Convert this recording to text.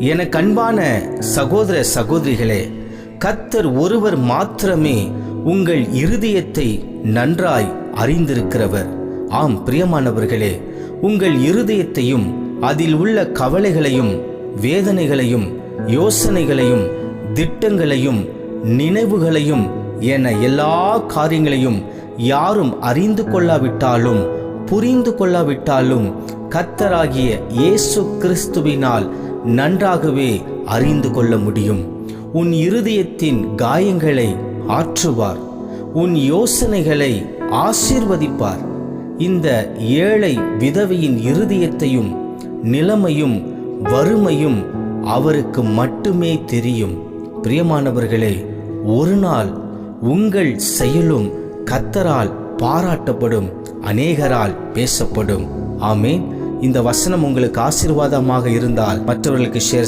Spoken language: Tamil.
என அன்பான சகோதர சகோதரிகளே கத்தர் ஒருவர் மாத்திரமே உங்கள் இருதயத்தை நன்றாய் அறிந்திருக்கிறவர். ஆம் பிரியமானவர்களே உங்கள் இருதயத்தையும் அதில் உள்ள கவலைகளையும் வேதனைகளையும் யோசனைகளையும் திட்டங்களையும் நினைவுகளையும் என எல்லா காரியங்களையும் யாரும் அறிந்து கொள்ளாவிட்டாலும் புரிந்து கொள்ளாவிட்டாலும் கத்தராகிய இயேசு கிறிஸ்துவினால் நன்றாகவே அறிந்து கொள்ள முடியும். உன் இருதயத்தின் காயங்களை ஆற்றுவார். உன் யோசனைகளை ஆசீர்வதிப்பார். இந்த ஏழை விதவையின் இருதயத்தையும் நிலைமையும் வறுமையும் அவருக்கு மட்டுமே தெரியும். பிரியமானவர்களே ஒரு நாள் உங்கள் செயலும் கத்தரால் பாராட்டப்படும் அநேகரால் பேசப்படும். ஆமேன். இந்த வசனம் உங்களுக்கு ஆசீர்வாதமாக இருந்தால் மற்றவர்களுக்கு ஷேர்